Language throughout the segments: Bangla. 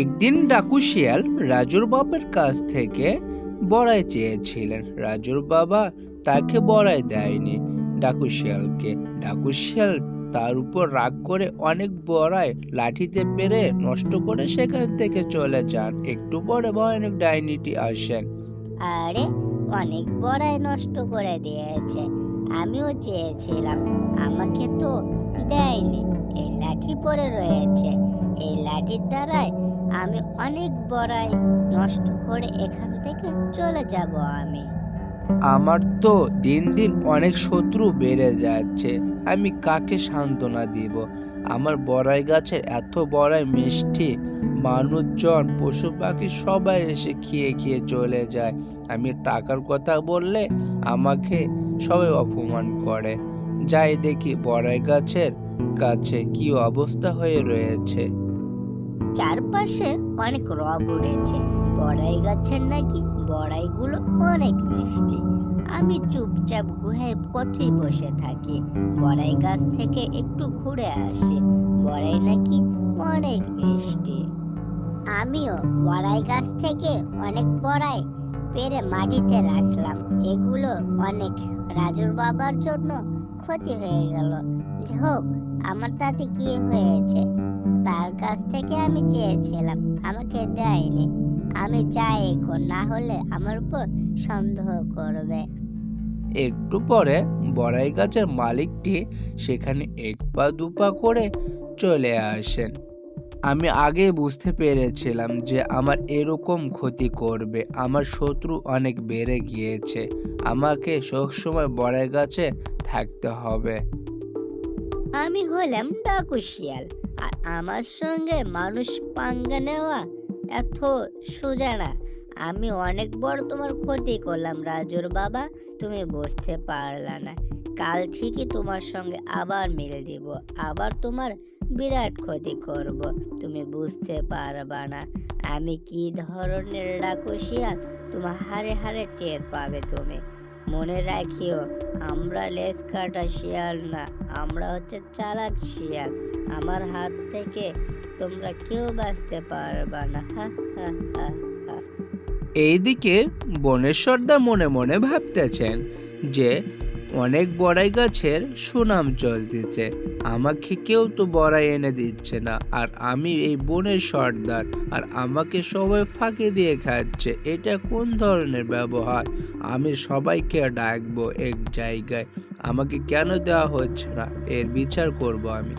একদিন ডাকু শিয়াল রাজুর বাবার কাছ থেকে বড়াই চেয়েছিলেন। রাজুর বাবা তাকে বড়াই দেয়নি ডাকু শিয়ালকে। ডাকু শিয়াল তার উপর রাগ করে অনেক বড়াই লাঠিতে পেরে নষ্ট করে সেখান থেকে চলে যান। একটু পরে ভয়ানক ডাইনিটি আসেন। আরে, অনেক বড়াই নষ্ট করে দিয়েছে। আমিও চেয়েছিলাম। আমাকে তো দেয়নি। এই লাঠি পড়ে রয়েছে। এই লাঠির দ্বারাই আমি অনেক বড়াই নষ্ট করে এখান থেকে চলে যাব আমি। আমার তো দিন দিন অনেক শত্রু বেড়ে যাচ্ছে, আমি কাকে সান্ত্বনা দিব? আমার বড়াই গাছের এত বড়াই মিষ্টি, মানুষজন, পশু পাখি সবাই এসে খেয়ে খেয়ে চলে যায়। আমি টাকার কথা বললে আমাকে সবাই অপমান করে। যাই দেখি বড়াই গাছের কাছে কি অবস্থা হয়ে রয়েছে। চারপাশে অনেক রব উঠেছে। বড়াই গাছের নাকি বড়াইগুলো অনেক মিষ্টি। আমি চুপচাপ গুহায় পথে বসে থাকি। বড়াই গাছ থেকে একটু ঘুরে আসি। বড়াই নাকি অনেক মিষ্টি। আমিও বড়াই গাছ থেকে অনেক বড়াই পেরে মাটিতে রাখলাম। এগুলো অনেক। রাজুর বাবার জন্য ক্ষতি হয়ে গেল। হোক আমার তাতে কি হয়েছে? তার কাছ থেকে আমি চেয়েছিলাম আমাকে দেয়নি। আমি যাই এখন না হলে আমার উপর সন্দেহ করবে। একটু পরে বড়াই গাছের মালিকটি সেখানে এক পা দুপা করে চলে আসেন। আমি আগে বুঝতে পেরেছিলাম যে আমার এরকম ক্ষতি করবে। আমার শত্রু অনেক বেড়ে গিয়েছে। আমাকে সবসময় বড়াই গাছে থাকতে হবে। আমি হলাম ডাকু শিয়াল আর আমার সঙ্গে মানুষ পাঙ্গা নেওয়া এত সোজা না। আমি অনেক বড় তোমার ক্ষতি করলাম, রাজুর বাবা। তুমি বুঝতে পারলা না। কাল ঠিকই তোমার সঙ্গে আবার মিল দিব, আবার তোমার বিরাট ক্ষতি করব। তুমি বুঝতে পারবা না। আমি কি ধরনের ডাকুশিয়াল তোমার হারে হারে টের পাবে তুমি? মনে রাখিও, আমরা লেজ কাটা শিয়াল না, আমরা হচ্ছে চালাক শিয়াল। আমার হাত থেকে তোমরা কেউ বাঁচতে পারবা না। এইদিকে বনেশ্বরদা মনে মনে ভাবতেছেন যে অনেক বড়াই গাছের সুনাম চলতেছে আমাকে কেউ তো বড়াই এনে দিচ্ছে না, আর আমি এই বনের সর্দার, আর আমাকে সবাই ফাঁকি দিয়ে খাচ্ছে। এটা কোন ধরনের ব্যবহার? আমি সবাইকে ডাকবো এক জায়গায়। আমাকে কেন দেওয়া হচ্ছে না? এর বিচার করব আমি।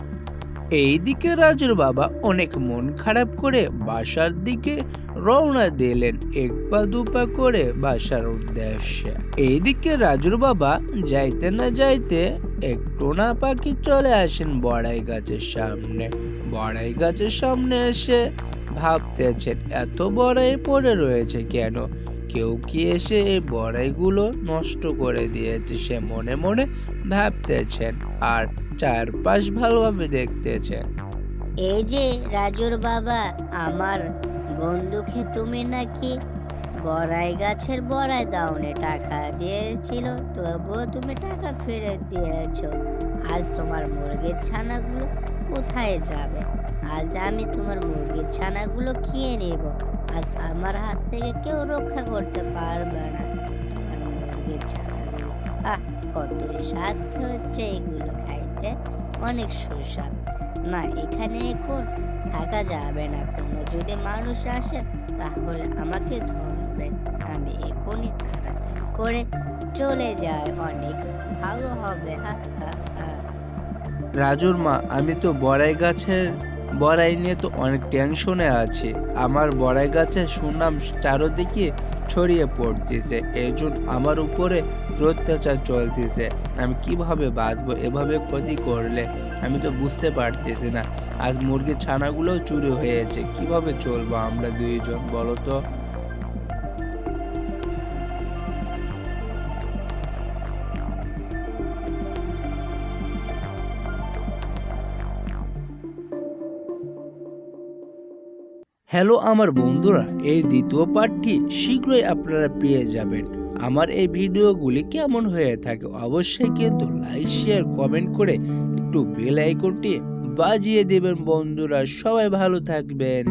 এইদিকে রাজুর বাবা অনেক মন খারাপ করে বাসার দিকে রওনা দিলেন এক পা দুপা করে বাসার উদ্দেশ্যে। এইদিকে রাজুর বাবা যাইতে না যাইতে এক টোনা পাখি চলে আসেন বড়াই গাছের সামনে। বড়াই গাছের সামনে এসে ভাবতেছেন, এত বড়াই পড়ে রয়েছে কেন? কেউ কি এসে এই বড়াইগুলো নষ্ট করে দিয়েছে সে মনে মনে ভাবতেছেন আর চারপাশ ভালোভাবে দেখতেছেন। এই যে রাজুর বাবা, আমার বন্ধুকে তুমি নাকি বড়াই গাছের বড়াই দাওনে টাকা দিয়েছিল, তবুও তুমি টাকা ফেরত দিয়েছ। আজ তোমার মুরগির ছানাগুলো কোথায় যাবে? আজ আমি তোমার মুরগির ছানাগুলো খেয়ে নেব। আজ আমার হাত থেকে কেউ রক্ষা করতে পারবে না। তোমার মুরগির ছানাগুলো, আহ কত স্বাদ হচ্ছে এগুলো খাইতে। অনেক সুস্বাদ। না এখানে এখন থাকা যাবে না কোনো। যদি মানুষ আসে, তাহলে আমাকে ধরবে। আমি এখনই তাড়াতাড়ি করে চলে যাই। অনেক ভালো হবে। রাজুর মা, আমি তো বড়াই গাছের, বড়াই নিয়ে তো অনেক টেনশনে আছি। আমার বড়াই গাছের সুনাম চারদিকে ছড়িয়ে পড়তেছে। এই আমার উপরে অত্যাচার চলতেছে। আমি কীভাবে বাঁচবো? এভাবে ক্ষতি করলে আমি তো বুঝতে পারতেছি না। আজ মুরগির ছানাগুলোও চুরি হয়েছে। কীভাবে চলবো আমরা দুইজন, বলো তো? হ্যালো আমার বন্ধুরা, এই দ্বিতীয় পার্টটি শীঘ্রই আপনারা পেয়ে যাবেন। আমার এই ভিডিওগুলি কেমন হয়ে থাকে অবশ্যই কিন্তু লাইক শেয়ার কমেন্ট করে একটু বেল আইকনটি বাজিয়ে দেবেন বন্ধুরা। সবাই ভালো থাকবেন।